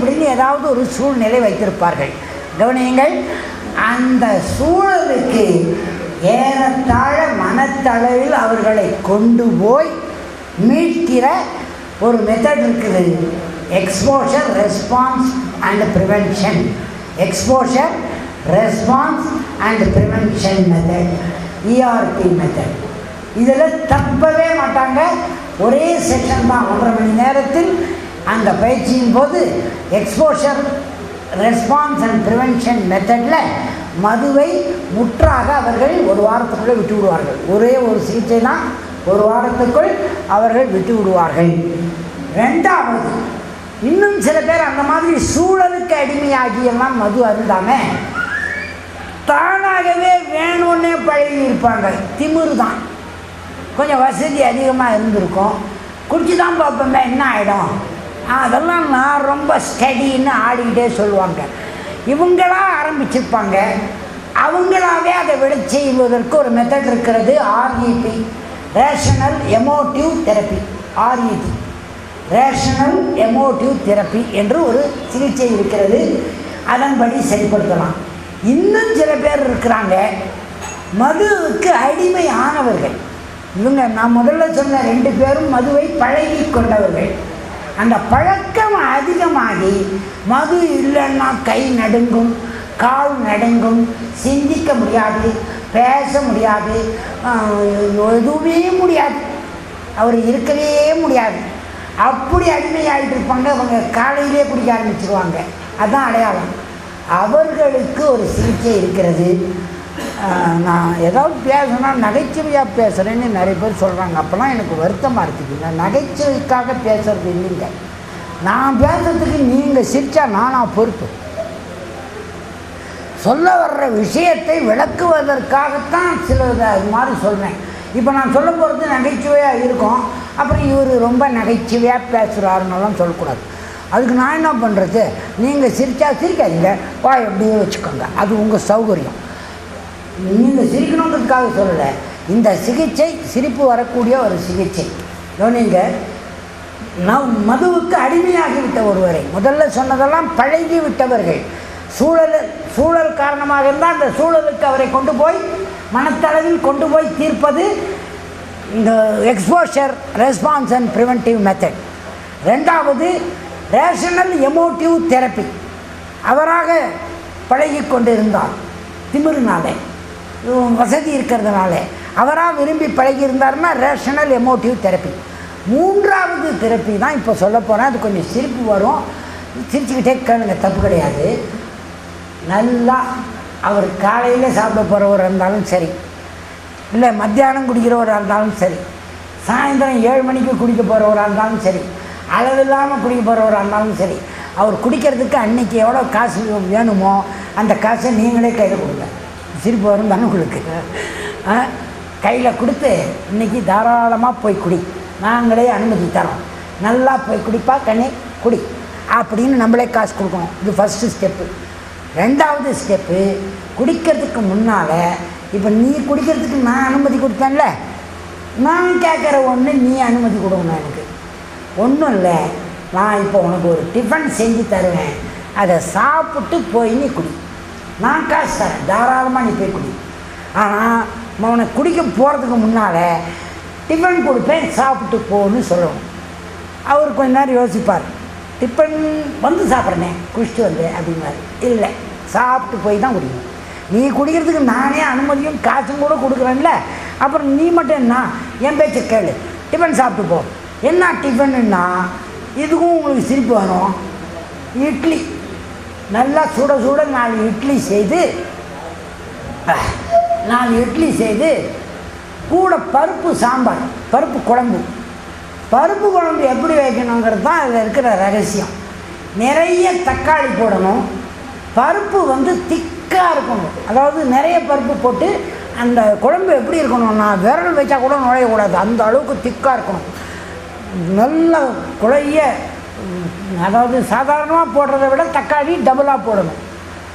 இப்படின்னு ஏதாவது ஒரு சூழ்நிலை வைத்திருப்பார்கள். கவனியுங்கள் அந்த சூழலுக்கு ஏறத்தாழ மனத்தளவில் அவர்களை கொண்டு போய் மீட்கிற ஒரு மெத்தட் இருக்குது. Exposure response and prevention exposure response and prevention method ERP method இதில் தப்பவே மாட்டாங்க. ஒரே செக்ஷன் தான். ஒன்றரை மணி நேரத்தில் அந்த பயிற்சியின் போது எக்ஸ்போஷர் ரெஸ்பான்ஸ் அண்ட் ப்ரிவென்ஷன் மெத்தடில் மதுவை முற்றாக அவர்கள் ஒரு வாரத்துக்குள்ளே விட்டு விடுவார்கள். ஒரே ஒரு சிகிச்சை தான் ஒரு வாரத்துக்குள் அவர்கள் விட்டு விடுவார்கள். ரெண்டாவது இன்னும் சில பேர் அந்த மாதிரி சூழலுக்கு அடிமையாகியெல்லாம் மது அருந்தாமல் தானாகவே வேணும்னே பழகி இருப்பாங்க. திமிர் தான். கொஞ்சம் வசதி அதிகமாக இருந்திருக்கும். குடிச்சு தான் பார்ப்போமே என்ன ஆகிடும் அதெல்லாம் நான் ரொம்ப ஸ்டடின்னு ஆடிக்கிட்டே சொல்லுவாங்க. இவங்களா ஆரம்பிச்சிருப்பாங்க. அவங்களாவே அதை விட செய்வதற்கு ஒரு மெத்தட் இருக்கிறது REB rational emotive therapy REB rational emotive therapy என்று ஒரு சிகிச்சை இருக்கிறது. அதன்படி செயல்படுத்தலாம். இன்னும் சில பேர் இருக்கிறாங்க. மதுவுக்கு அடிமை ஆனவர்கள் இவங்க நான் முதல்ல சொன்ன ரெண்டு பேரும் மதுவை பழகி கொண்டவர்கள். அந்த பழக்கம் அதிகமாகி மது இல்லைன்னா கை நடுங்கும் கால் நடுங்கும் சிந்திக்க முடியாது பேச முடியாது எதுவுமே முடியாது. அவர் இருக்கவே முடியாது. அப்படி அடிமையாகிட்டு இருப்பாங்க அவங்க காலையிலே குடிக்க ஆரம்பிச்சிருவாங்க. அதுதான் அடையாளம். அவர்களுக்கு ஒரு சிகிச்சை இருக்கிறது. நான் ஏதாவது பேசுனா நகைச்சுவையாக பேசுகிறேன்னு நிறைய பேர் சொல்கிறாங்க அப்போலாம் எனக்கு வருத்தமாக இருக்குது. நான் நகைச்சுவைக்காக பேசுறது இல்லைங்க. நான் பேசுறதுக்கு நீங்கள் சிரித்தா நானாக பொறுப்பு. சொல்ல வர்ற விஷயத்தை விளக்குவதற்காகத்தான் சில அது மாதிரி சொல்கிறேன் இப்போ நான் சொல்ல போகிறது நகைச்சுவையாக இருக்கும். அப்புறம் இவர் ரொம்ப நகைச்சுவையாக பேசுகிறாருன்னெல்லாம் சொல்லக்கூடாது. அதுக்கு நான் என்ன பண்ணுறது நீங்கள் சிரித்தா சிரிக்காதீங்க. வா எப்படியே வச்சுக்கோங்க. அது உங்கள் சௌகரியம். நீங்கள் சிரிக்கணுங்கிறதுக்காக சொல்லலை. இந்த சிகிச்சை சிரிப்பு வரக்கூடிய ஒரு சிகிச்சை. கவனிங்க நம் மதுவுக்கு அடிமையாகிவிட்ட ஒருவரை முதல்ல சொன்னதெல்லாம் பழகி விட்டவர்கள் சூழல் சூழல் காரணமாக இருந்தால் அந்த சூழலுக்கு அவரை கொண்டு போய் மனத்தளவில் கொண்டு போய் தீர்ப்பது இந்த exposure response and preventive method ரெண்டாவது ரேஷனல் எமோட்டிவ் தெரப்பி அவராக பழகி கொண்டிருந்தார் திமிருனாலே வசதி இருக்கிறதுனால. அவராக விரும்பி பழகி ரேஷனல் எமோட்டிவ் தெரப்பி மூன்றாவது தெரப்பி தான் இப்போ சொல்ல போனால் அது கொஞ்சம் சிரிப்பு வரும். சிரிச்சுக்கிட்டே கேளுங்க தப்பு கிடையாது. நல்லா அவர் காலையில் சாப்பிட போகிறவராக இருந்தாலும் சரி. இல்லை மத்தியானம் குடிக்கிறவராக இருந்தாலும் சரி. சாயந்தரம் ஏழு மணிக்கு குடிக்க போகிறவராக இருந்தாலும் சரி. அளவில்லாமல் குடிக்க போகிறவராக இருந்தாலும் சரி. அவர் குடிக்கிறதுக்கு அன்னைக்கு எவ்வளோ காசு வேணுமோ அந்த காசை நீங்களே கையில் கொடுங்க. சிரிப்பு வரும் தானே உங்களுக்கு? கையில் கொடுத்து இன்னைக்கு தாராளமாக போய் குடி. நாங்களே அனுமதி தரோம். நல்லா போய் குடிப்பா கண்ணே குடி. அப்படின்னு நம்மளே காசு கொடுக்கணும். இது ஃபஸ்ட்டு ஸ்டெப்பு ரெண்டாவது ஸ்டெப்பு குடிக்கிறதுக்கு முன்னால் இப்போ நீ குடிக்கிறதுக்கு நான் அனுமதி கொடுத்தேன்ல? நான் கேட்குற ஒன்று நீ அனுமதி கொடுக்கணும் எனக்கு. ஒன்றும் இல்லை. நான் இப்போ உனக்கு ஒரு டிஃபன் செஞ்சு தருவேன். அதை சாப்பிட்டு போய் நீ குடி. நான் காசு தரேன். தாராளமாக நீ போய் குடி. ஆனால் உனக்கு குடிக்க போகிறதுக்கு முன்னால் டிஃபன் கொடுப்பேன் சாப்பிட்டு போன்னு சொல்லணும். அவர் கொஞ்ச நேரம் யோசிப்பார். டிஃபன் வந்து சாப்பிட்றேனே குடிச்சிட்டு வந்து அப்படின்னாரு இல்லை சாப்பிட்டு போய் தான் குடிக்கணும். நீ குடிக்கிறதுக்கு நானே அனுமதியும் காசும் கூட கொடுக்குறேன்ல. அப்புறம் நீ மட்டும் என்ன? என் பேச்சை கேளு. டிஃபன் சாப்பிட்டு போ. என்ன டிஃபனுன்னா இதுக்கும் உங்களுக்கு சிரிப்பு வரும். இட்லி. நல்லா சுட சுட நாலு இட்லி செய்து நாலு இட்லி செய்து கூட பருப்பு சாம்பார் பருப்பு குழம்பு. பருப்பு குழம்பு எப்படி வைக்கணுங்கிறது தான் அதில் இருக்கிற ரகசியம். நிறைய தக்காளி போடணும். பருப்பு வந்து திக்காக இருக்கணும். அதாவது நிறைய பருப்பு போட்டு அந்த குழம்பு எப்படி இருக்கணும்னா விரல் வச்சா கூட நுழையக்கூடாது. அந்த அளவுக்கு திக்காக இருக்கணும். நல்ல குழைய அதாவது சாதாரணமாக போடுறதை விட தக்காளி டபுளாக போடணும்.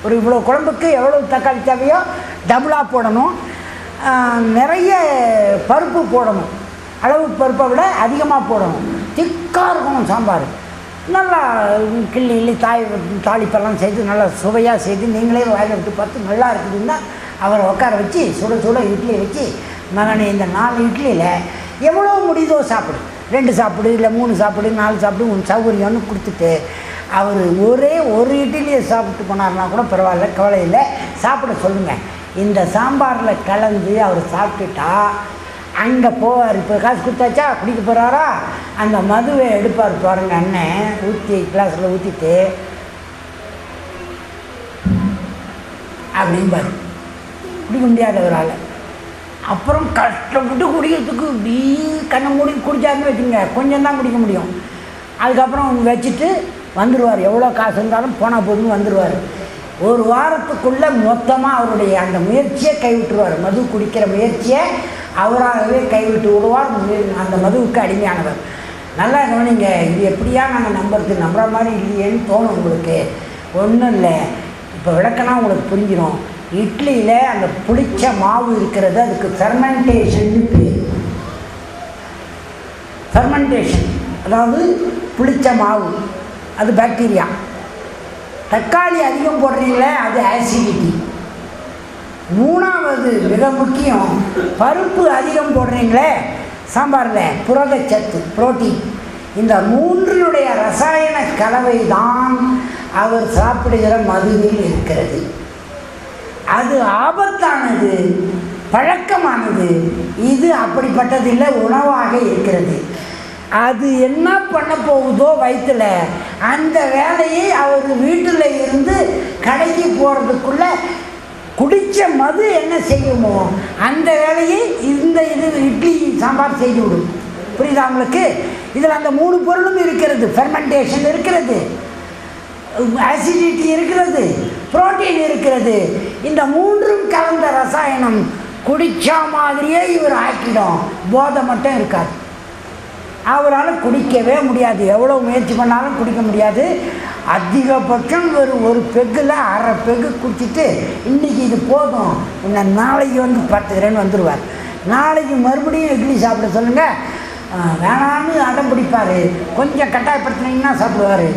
ஒரு இவ்வளோ குழம்புக்கு எவ்வளோ தக்காளி தேவையோ டபுளாக போடணும். நிறைய பருப்பு போடணும். அளவு பருப்பை விட அதிகமாக போடணும். திக்காக இருக்கணும் சாம்பார். நல்லா கிள்ளி கிள்ளி தாய் தாளிப்பெல்லாம் செய்து நல்லா சுவையாக செய்து நீங்களே வாயில் விட்டு பார்த்து நல்லா இருக்குதுன்னா அவரை உட்கார வச்சு சுட சுட இட்லியை வச்சு மகனை இந்த நாலு இட்லியில் எவ்வளோ முடியுதோ சாப்பிடும் ரெண்டு சாப்பிடு இல்லை மூணு சாப்பிடு நாலு சாப்பிடு உன் சௌகரியம்னு கொடுத்துட்டு அவர் ஒரே ஒரு இட்லியை சாப்பிட்டு போனார்னா கூட பரவாயில்ல கவலை இல்லை. சாப்பிட சொல்லுங்கள் இந்த சாம்பாரில் கலந்து அவர் சாப்பிட்டுட்டா அங்கே போவார். இப்போ காசு கொடுத்தாச்சா? குடிக்க போகிறாரா அந்த மதுவை எடுப்பார் பாருங்க அண்ணன் ஊற்றி கிளாஸில் ஊற்றிட்டு அப்படிம்பார். குடிக்க முடியாத அவரால் அப்புறம் கஷ்டப்பட்டு குடிக்கிறதுக்கு இப்படி கண்ணை மூடி குடிச்சாருன்னு வச்சுங்க கொஞ்சம் தான் குடிக்க முடியும். அதுக்கப்புறம் வச்சுட்டு வந்துடுவார் எவ்வளோ காசு இருந்தாலும் போனால் போதுன்னு வந்துடுவார் ஒரு வாரத்துக்குள்ளே மொத்தமாக அவருடைய அந்த முயற்சியை கைவிட்டுருவார். மது குடிக்கிற முயற்சியை அவராகவே கைவிட்டு விடுவார். அந்த மதுவுக்கு அடிமையானவர். நல்லா கவனிங்க இது எப்படியா நாங்கள் நம்புறது? நம்புற மாதிரி இல்லையேன்னு தோணும் உங்களுக்கு. ஒன்றும் இல்லை. இப்போ விளக்கனா உங்களுக்கு புரிஞ்சிடும் இட்லியில் அந்த புளிச்ச மாவு இருக்கிறது அதுக்கு ஃபெர்மெண்டேஷன் பேர். ஃபெர்மெண்டேஷன் அதாவது புளிச்ச மாவு அது பாக்டீரியா தக்காளி அதிகம் போடுறீங்களே அது ஆசிடிட்டி மூணாவது மிக முக்கியம் பருப்பு அதிகம் போடுறீங்களே சாம்பாரில் புரதச்சத்து புரோட்டீன் இந்த மூன்றினுடைய ரசாயன கலவை தான் அவர் சாப்பிடுகிற மதுவில் இருக்கிறது. அது ஆபத்தானது பழக்கமானது. இது அப்படிப்பட்டதில்லை உணவாக இருக்கிறது. அது என்ன பண்ண போகுதோ வயிற்றில் அந்த வேலையை அவர் வீட்டில் இருந்து கடைக்கு போகிறதுக்குள்ளே குடித்த மது என்ன செய்யுமோ அந்த வேலையை இந்த இது இட்லி சாம்பார் செய்து விடும். புரியுதா உங்களுக்கு? இதில் அந்த மூணு பொருளும் இருக்கிறது. ஃபெர்மெண்டேஷன் இருக்கிறது. ஆசிடிட்டி இருக்கிறது. புரோட்டீன் இருக்கிறது. இந்த மூன்றும் கலந்த ரசாயனம் குடித்தா மாதிரியே இவர் ஆக்கிடும். போதை மட்டும் இருக்காது. அவரால் குடிக்கவே முடியாது. எவ்வளோ முயற்சி பண்ணாலும் குடிக்க முடியாது. அதிகபட்சம் ஒரு ஒரு பெக்கில் அரை பெக்கு குடிச்சிட்டு இன்றைக்கி இது போதும். உன்னை நாளைக்கு வந்து பார்த்துக்கிறேன்னு வந்துடுவார் நாளைக்கு மறுபடியும் இட்லி சாப்பிட சொல்லுங்கள் வேணான்னு அடம் பிடிப்பார். கொஞ்சம் கட்டாயப்படுத்தினீங்கன்னா சாப்பிடுவார்.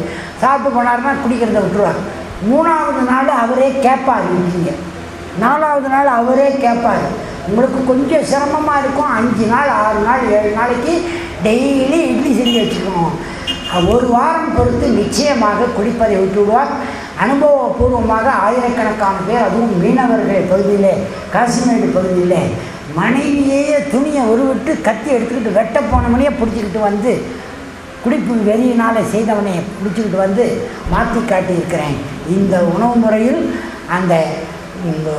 சாப்பிட்டு போனாருன்னா குடிக்கிறத விட்டுருவார். மூணாவது நாள் அவரே கேட்பார் இட்லியை நாலாவது நாள் அவரே கேட்பார் உங்களுக்கு கொஞ்சம் சிரமமாக இருக்கும் அஞ்சு நாள் ஆறு நாள் ஏழு நாளைக்கு டெய்லி இட்லி செஞ்சு வச்சுக்கணும். ஒரு வாரம் பொறுத்து நிச்சயமாக குடிப்பதை விட்டு விடுவார் அனுபவபூர்வமாக ஆயிரக்கணக்கான பேர் அதுவும் மீனவர்கள் பகுதியிலே காசிமேடு பகுதியில் மனைவியே துணியை உருவிட்டு கத்தி எடுத்துக்கிட்டு வெட்ட போனவனையே பிடிச்சிக்கிட்டு வந்து குடிப்பு வெறியினால் செய்தவனை பிடிச்சிக்கிட்டு வந்து மாற்றி காட்டியிருக்கிறேன். இந்த உணவு முறையில் அந்த இந்த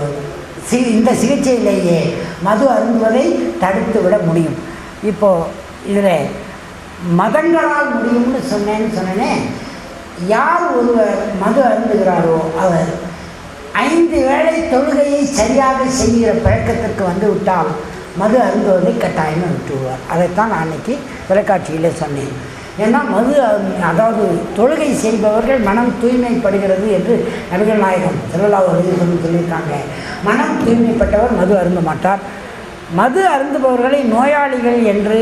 சி இந்த சிகிச்சையிலேயே மது அருந்துவதை தடுத்து விட முடியும். இப்போது இதில் மதங்களால் முடியும்னு சொன்னேன்னு சொன்னேனே யார் ஒருவர் மது அருந்துகிறாரோ அவர் ஐந்து வேளை தொழுகையை சரியாக செய்கிற பழக்கத்திற்கு வந்து விட்டால் மது அருந்துவதை கட்டாயமாக விட்டு அதைத்தான் நான் அன்றைக்கி தொலைக்காட்சியில் சொன்னேன். ஏன்னா மது அதாவது தொழுகை செய்பவர்கள் மனம் தூய்மைப்படுகிறது என்று நபிகள் நாயகம் திருவிழாவை சொல்லியிருக்காங்க. மனம் தூய்மைப்பட்டவர் மது அருந்த மாட்டார். மது அருந்துபவர்களை நோயாளிகள் என்று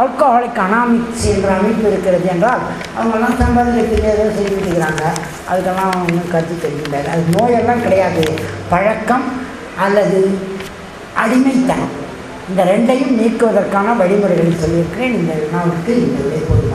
ஆல்கஹாலிக் அனாமிக்ஸ் என்ற அமைப்பு இருக்கிறது என்றால் அவங்கெல்லாம் சம்பாதிக்கிறதுக்கு ஏதோ செய்துக்கிறாங்க அதுக்கெல்லாம் ஒன்றும் கருத்து தெரிவிக்கிறாரு அது நோயெல்லாம் கிடையாது. பழக்கம் அல்லது அடிமைத்தனம். இந்த ரெண்டையும் நீக்குவதற்கான வழிமுறைகளை சொல்லியிருக்கிறேன். இந்த வினாவுக்கு இந்த விடை பொருள்